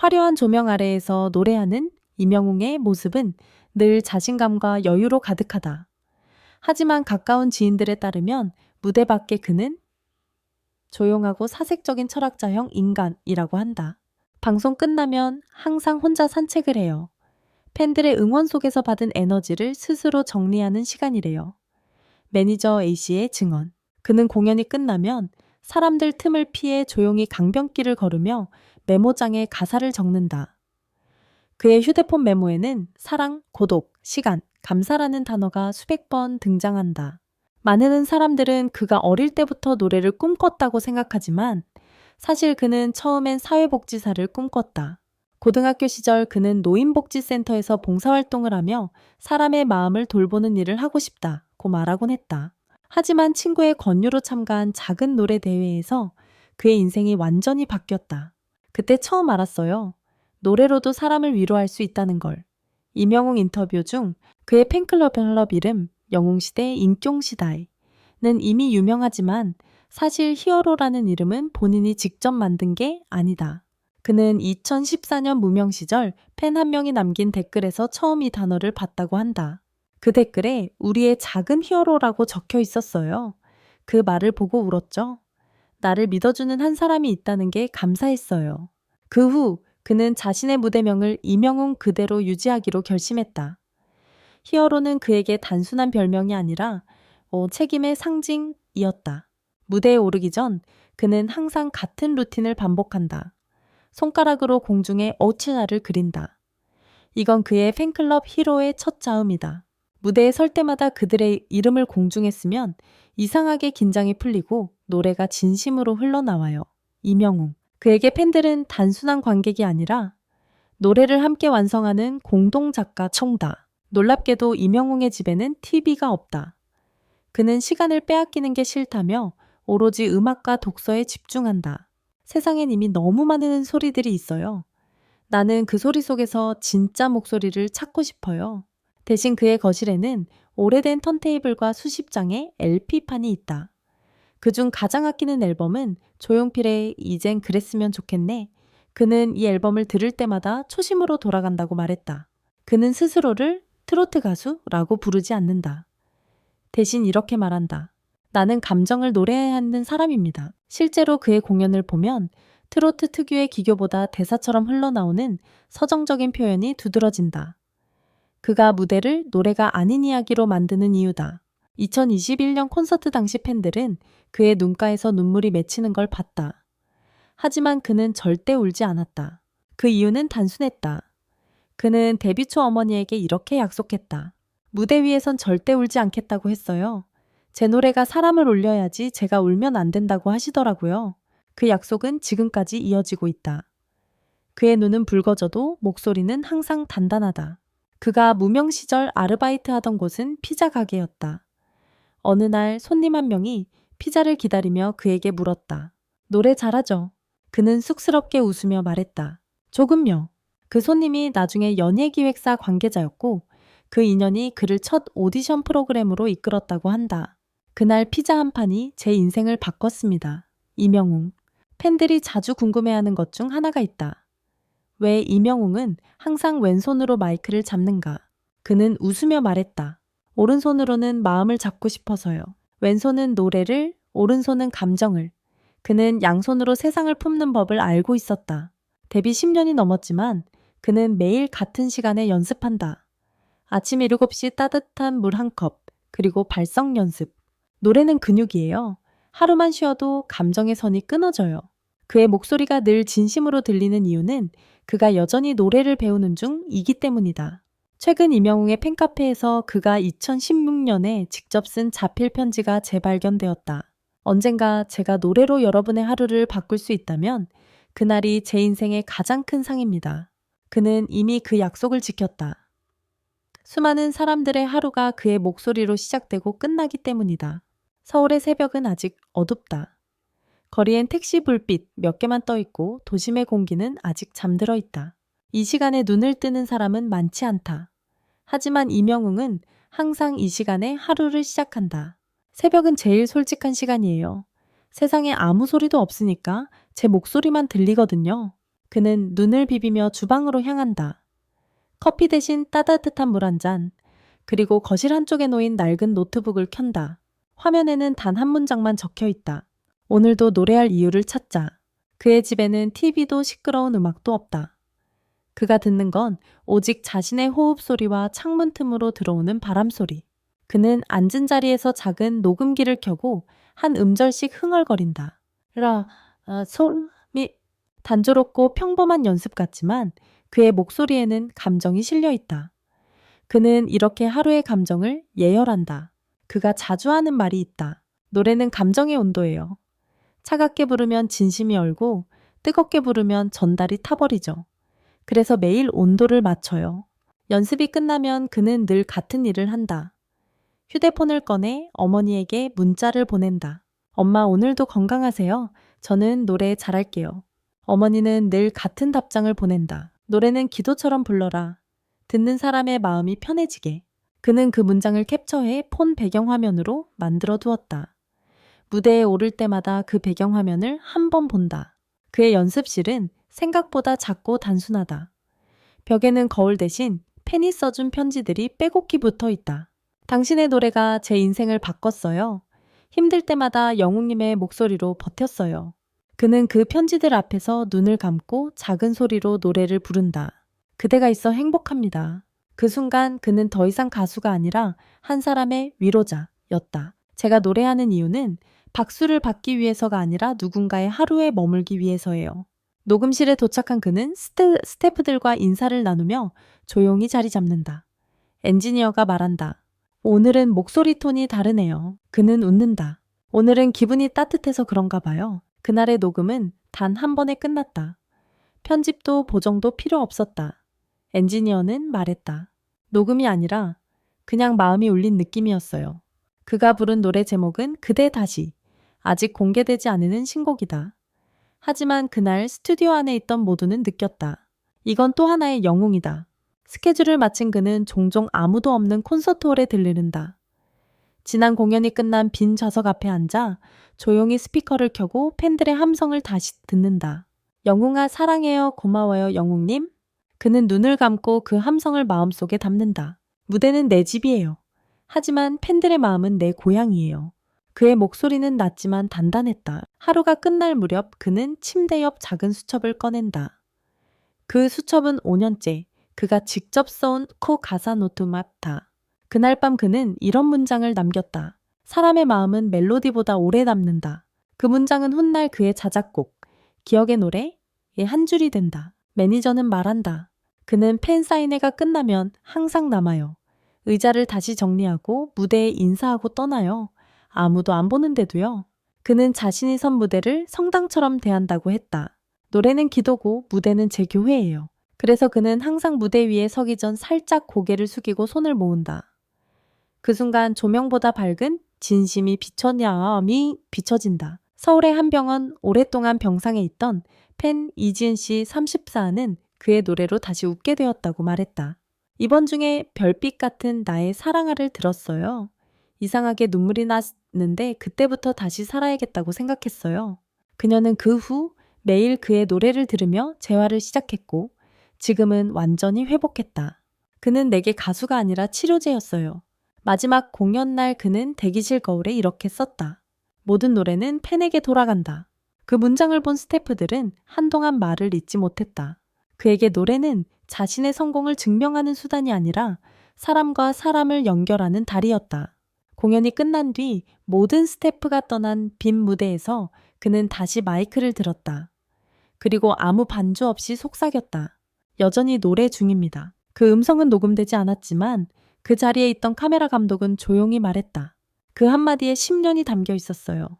화려한 조명 아래에서 노래하는 이명웅의 모습은 늘 자신감과 여유로 가득하다. 하지만 가까운 지인들에 따르면 무대 밖에 그는 조용하고 사색적인 철학자형 인간이라고 한다. 방송 끝나면 항상 혼자 산책을 해요. 팬들의 응원 속에서 받은 에너지를 스스로 정리하는 시간이래요. 매니저 A씨의 증언. 그는 공연이 끝나면 사람들 틈을 피해 조용히 강변길을 걸으며 메모장에 가사를 적는다. 그의 휴대폰 메모에는 사랑, 고독, 시간, 감사라는 단어가 수백 번 등장한다. 많은 사람들은 그가 어릴 때부터 노래를 꿈꿨다고 생각하지만 사실 그는 처음엔 사회복지사를 꿈꿨다. 고등학교 시절 그는 노인복지센터에서 봉사활동을 하며 사람의 마음을 돌보는 일을 하고 싶다고 말하곤 했다. 하지만 친구의 권유로 참가한 작은 노래 대회에서 그의 인생이 완전히 바뀌었다. 그때 처음 알았어요. 노래로도 사람을 위로할 수 있다는 걸. 이명웅 인터뷰 중 그의 팬클럽 클럽 이름 영웅시대 인종시다이는 이미 유명하지만 사실 히어로라는 이름은 본인이 직접 만든 게 아니다. 그는 2014년 무명 시절 팬 한 명이 남긴 댓글에서 처음 이 단어를 봤다고 한다. 그 댓글에 우리의 작은 히어로라고 적혀 있었어요. 그 말을 보고 울었죠. 나를 믿어주는 한 사람이 있다는 게 감사했어요. 그 후 그는 자신의 무대명을 이명웅 그대로 유지하기로 결심했다. 히어로는 그에게 단순한 별명이 아니라 어, 책임의 상징이었다. 무대에 오르기 전 그는 항상 같은 루틴을 반복한다. 손가락으로 공중에 어치나를 그린다. 이건 그의 팬클럽 히로의 첫 자음이다. 무대에 설 때마다 그들의 이름을 공중에 쓰면 이상하게 긴장이 풀리고 노래가 진심으로 흘러나와요. 이명웅. 그에게 팬들은 단순한 관객이 아니라 노래를 함께 완성하는 공동 작가 총다. 놀랍게도 이명웅의 집에는 TV가 없다. 그는 시간을 빼앗기는 게 싫다며 오로지 음악과 독서에 집중한다. 세상엔 이미 너무 많은 소리들이 있어요. 나는 그 소리 속에서 진짜 목소리를 찾고 싶어요. 대신 그의 거실에는 오래된 턴테이블과 수십 장의 LP판이 있다. 그중 가장 아끼는 앨범은 조용필의 이젠 그랬으면 좋겠네. 그는 이 앨범을 들을 때마다 초심으로 돌아간다고 말했다. 그는 스스로를 트로트 가수라고 부르지 않는다. 대신 이렇게 말한다. 나는 감정을 노래하는 사람입니다. 실제로 그의 공연을 보면 트로트 특유의 기교보다 대사처럼 흘러나오는 서정적인 표현이 두드러진다. 그가 무대를 노래가 아닌 이야기로 만드는 이유다. 2021년 콘서트 당시 팬들은 그의 눈가에서 눈물이 맺히는 걸 봤다. 하지만 그는 절대 울지 않았다. 그 이유는 단순했다. 그는 데뷔 초 어머니에게 이렇게 약속했다. 무대 위에선 절대 울지 않겠다고 했어요. 제 노래가 사람을 울려야지 제가 울면 안 된다고 하시더라고요. 그 약속은 지금까지 이어지고 있다. 그의 눈은 붉어져도 목소리는 항상 단단하다. 그가 무명 시절 아르바이트 하던 곳은 피자 가게였다. 어느 날 손님 한 명이 피자를 기다리며 그에게 물었다. 노래 잘하죠? 그는 쑥스럽게 웃으며 말했다. 조금요. 그 손님이 나중에 연예기획사 관계자였고 그 인연이 그를 첫 오디션 프로그램으로 이끌었다고 한다. 그날 피자 한 판이 제 인생을 바꿨습니다. 이명웅. 팬들이 자주 궁금해하는 것 중 하나가 있다. 왜 이명웅은 항상 왼손으로 마이크를 잡는가? 그는 웃으며 말했다. 오른손으로는 마음을 잡고 싶어서요. 왼손은 노래를, 오른손은 감정을. 그는 양손으로 세상을 품는 법을 알고 있었다. 데뷔 10년이 넘었지만 그는 매일 같은 시간에 연습한다. 아침 7시 따뜻한 물 한 컵, 그리고 발성 연습. 노래는 근육이에요. 하루만 쉬어도 감정의 선이 끊어져요. 그의 목소리가 늘 진심으로 들리는 이유는 그가 여전히 노래를 배우는 중이기 때문이다. 최근 이명웅의 팬카페에서 그가 2016년에 직접 쓴 자필 편지가 재발견되었다. 언젠가 제가 노래로 여러분의 하루를 바꿀 수 있다면 그날이 제 인생의 가장 큰 상입니다. 그는 이미 그 약속을 지켰다. 수많은 사람들의 하루가 그의 목소리로 시작되고 끝나기 때문이다. 서울의 새벽은 아직 어둡다. 거리엔 택시 불빛 몇 개만 떠 있고 도심의 공기는 아직 잠들어 있다. 이 시간에 눈을 뜨는 사람은 많지 않다. 하지만 이명웅은 항상 이 시간에 하루를 시작한다. 새벽은 제일 솔직한 시간이에요. 세상에 아무 소리도 없으니까 제 목소리만 들리거든요. 그는 눈을 비비며 주방으로 향한다. 커피 대신 따뜻한 물 한 잔, 그리고 거실 한쪽에 놓인 낡은 노트북을 켠다. 화면에는 단 한 문장만 적혀 있다. 오늘도 노래할 이유를 찾자. 그의 집에는 TV도 시끄러운 음악도 없다. 그가 듣는 건 오직 자신의 호흡 소리와 창문 틈으로 들어오는 바람 소리. 그는 앉은 자리에서 작은 녹음기를 켜고 한 음절씩 흥얼거린다. 라, 아, 솔, 미. 단조롭고 평범한 연습 같지만 그의 목소리에는 감정이 실려 있다. 그는 이렇게 하루의 감정을 예열한다. 그가 자주 하는 말이 있다. 노래는 감정의 온도예요. 차갑게 부르면 진심이 얼고 뜨겁게 부르면 전달이 타버리죠. 그래서 매일 온도를 맞춰요. 연습이 끝나면 그는 늘 같은 일을 한다. 휴대폰을 꺼내 어머니에게 문자를 보낸다. 엄마 오늘도 건강하세요. 저는 노래 잘할게요. 어머니는 늘 같은 답장을 보낸다. 노래는 기도처럼 불러라. 듣는 사람의 마음이 편해지게. 그는 그 문장을 캡처해 폰 배경화면으로 만들어 두었다. 무대에 오를 때마다 그 배경화면을 한 번 본다. 그의 연습실은 생각보다 작고 단순하다. 벽에는 거울 대신 펜이 써준 편지들이 빼곡히 붙어 있다. 당신의 노래가 제 인생을 바꿨어요. 힘들 때마다 영웅님의 목소리로 버텼어요. 그는 그 편지들 앞에서 눈을 감고 작은 소리로 노래를 부른다. 그대가 있어 행복합니다. 그 순간 그는 더 이상 가수가 아니라 한 사람의 위로자였다. 제가 노래하는 이유는 박수를 받기 위해서가 아니라 누군가의 하루에 머물기 위해서예요. 녹음실에 도착한 그는 스태, 스태프들과 인사를 나누며 조용히 자리 잡는다. 엔지니어가 말한다. 오늘은 목소리 톤이 다르네요. 그는 웃는다. 오늘은 기분이 따뜻해서 그런가 봐요. 그날의 녹음은 단 한 번에 끝났다. 편집도 보정도 필요 없었다. 엔지니어는 말했다. 녹음이 아니라 그냥 마음이 울린 느낌이었어요. 그가 부른 노래 제목은 그대 다시. 아직 공개되지 않은 신곡이다. 하지만 그날 스튜디오 안에 있던 모두는 느꼈다. 이건 또 하나의 영웅이다. 스케줄을 마친 그는 종종 아무도 없는 콘서트홀에 들르는다. 지난 공연이 끝난 빈 좌석 앞에 앉아 조용히 스피커를 켜고 팬들의 함성을 다시 듣는다. 영웅아 사랑해요 고마워요 영웅님. 그는 눈을 감고 그 함성을 마음속에 담는다. 무대는 내 집이에요. 하지만 팬들의 마음은 내 고향이에요. 그의 목소리는 낮지만 단단했다. 하루가 끝날 무렵 그는 침대 옆 작은 수첩을 꺼낸다. 그 수첩은 5년째 그가 직접 써온 코 가사 노트 마타. 그날 밤 그는 이런 문장을 남겼다. 사람의 마음은 멜로디보다 오래 남는다. 그 문장은 훗날 그의 자작곡, 기억의 노래의 한 줄이 된다. 매니저는 말한다. 그는 팬 사인회가 끝나면 항상 남아요. 의자를 다시 정리하고 무대에 인사하고 떠나요. 아무도 안 보는데도요. 그는 자신이 선 무대를 성당처럼 대한다고 했다. 노래는 기도고 무대는 제 교회예요. 그래서 그는 항상 무대 위에 서기 전 살짝 고개를 숙이고 손을 모은다. 그 순간 조명보다 밝은 진심이 비춰냐미 비춰진다. 서울의 한 병원 오랫동안 병상에 있던 팬 이지은 씨 34는 그의 노래로 다시 웃게 되었다고 말했다. 이번 중에 별빛 같은 나의 사랑아를 들었어요. 이상하게 눈물이 났는데 그때부터 다시 살아야겠다고 생각했어요. 그녀는 그 후 매일 그의 노래를 들으며 재활을 시작했고 지금은 완전히 회복했다. 그는 내게 가수가 아니라 치료제였어요. 마지막 공연 날 그는 대기실 거울에 이렇게 썼다. 모든 노래는 팬에게 돌아간다. 그 문장을 본 스태프들은 한동안 말을 잇지 못했다. 그에게 노래는 자신의 성공을 증명하는 수단이 아니라 사람과 사람을 연결하는 다리였다. 공연이 끝난 뒤 모든 스태프가 떠난 빈 무대에서 그는 다시 마이크를 들었다. 그리고 아무 반주 없이 속삭였다. 여전히 노래 중입니다. 그 음성은 녹음되지 않았지만 그 자리에 있던 카메라 감독은 조용히 말했다. 그 한마디에 10년이 담겨 있었어요.